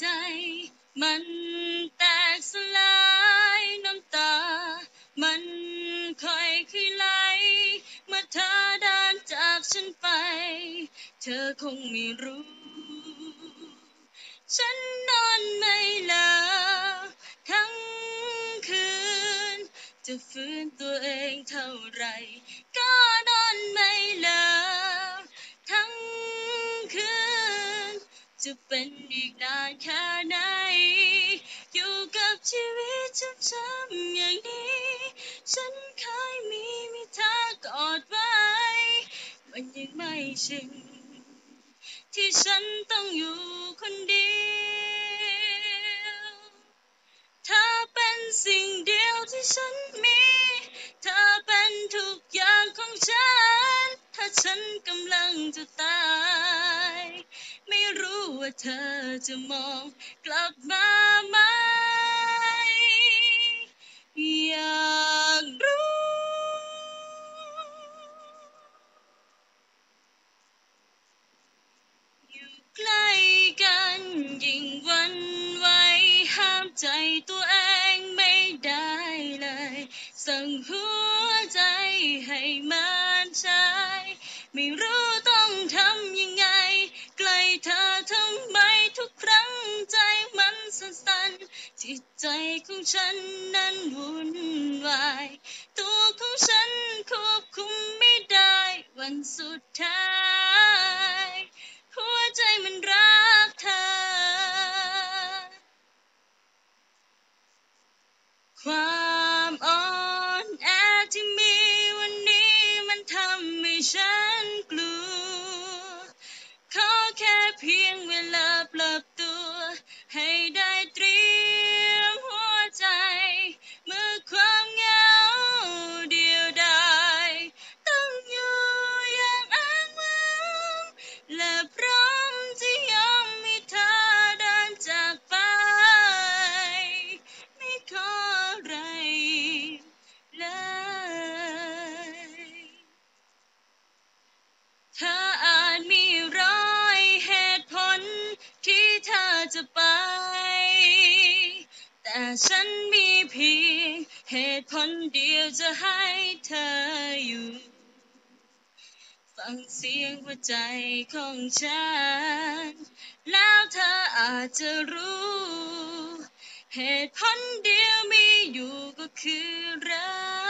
ใจ มันแตกสลายน้ำตา มันค่อยค่อยไหลเมื่อเธอเดินจากฉันไป เธอคงไม่รู้ ฉันนอนไม่หลับทั้งคืน จะฟื้นตัวเองเท่าไหรก็นอนไม่ จะเป็นอีกนานแค่ไหน อยู่กับชีวิตช้ำๆอย่างนี้ ฉันเคยมีมีเธอกอดไว้ มันยังไม่ชินที่ฉันต้องอยู่คนเดียวเธอเป็นสิ่งเดียวที่ฉันมี เธอเป็นทุกอย่างของฉัน ถ้าฉันกำลังจะตาย ว่าเธอจะมองกลับมาไหม อยากรู้ อยู่ใกล้กันยิ่งวันไหวห้ามใจตัวเองไม่ได้เลย สั่งหัวใจให้มันใช้ ไม่รู้ต้องทำยังไง จิตใจของฉันนั้นวุ่นวาย ตัวของฉันควบคุมไม่ได้ วันสุดท้าย หัวใจมันรักเธอ ความอ่อน แต่ฉันมีเพียงเหตุผลเดียวจะให้เธออยู่ ฟังเสียงหัวใจของฉัน แล้วเธออาจจะรู้ เหตุผลเดียวมีอยู่ก็คือรัก